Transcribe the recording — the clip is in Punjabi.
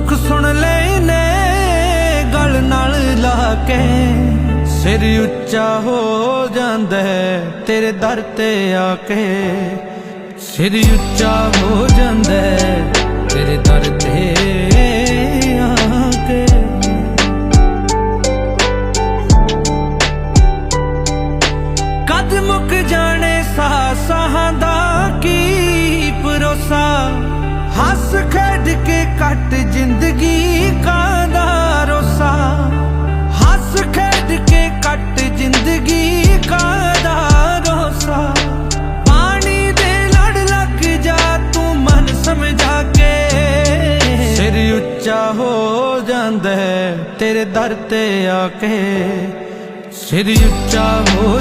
ਦੁੱਖ ਸੁਣ ਲੈਨੇ ਗਲ ਨਾਲ ਲਾ ਕੇ। ਸਿਰ ਉੱਚਾ ਹੋ ਜਾਂਦਾ ਤੇਰੇ ਦਰ ਤੇ ਆ ਕੇ। ਸਿਰ ਉੱਚਾ ਹੋ ਜਾਂਦਾ ਤੇਰੇ ਦਰ ਤੇ ਆ ਕੇ। ਕਦ ਮੁੱਕ ਜਾਣੇ ਸਾਹ ਸਾਹਾਂ ਦਾ ਕੀ ਭਰੋਸਾ? ਹੱਸ ਖੇਡ ਕੇ ਕੱਟ ਜ਼ਿੰਦਗੀ ਕਾਦਾ ਰੋਸਾ? ਹੱਸ ਖੇਡ ਕੇ ਕੱਟ ਜ਼ਿੰਦਗੀ ਕਾਦਾ ਰੋਸਾ? ਪਾਣੀ ਦੇ ਲੜ ਲੱਗ ਜਾ, ਤੂੰ ਮਨ ਸਮਝਾ ਕੇ। ਸਿਰ ਉੱਚਾ ਹੋ ਜਾਂਦਾ ਤੇਰੇ ਦਰ ਤੇ ਆ ਕੇ। ਸਿਰ ਉੱਚਾ ਹੋ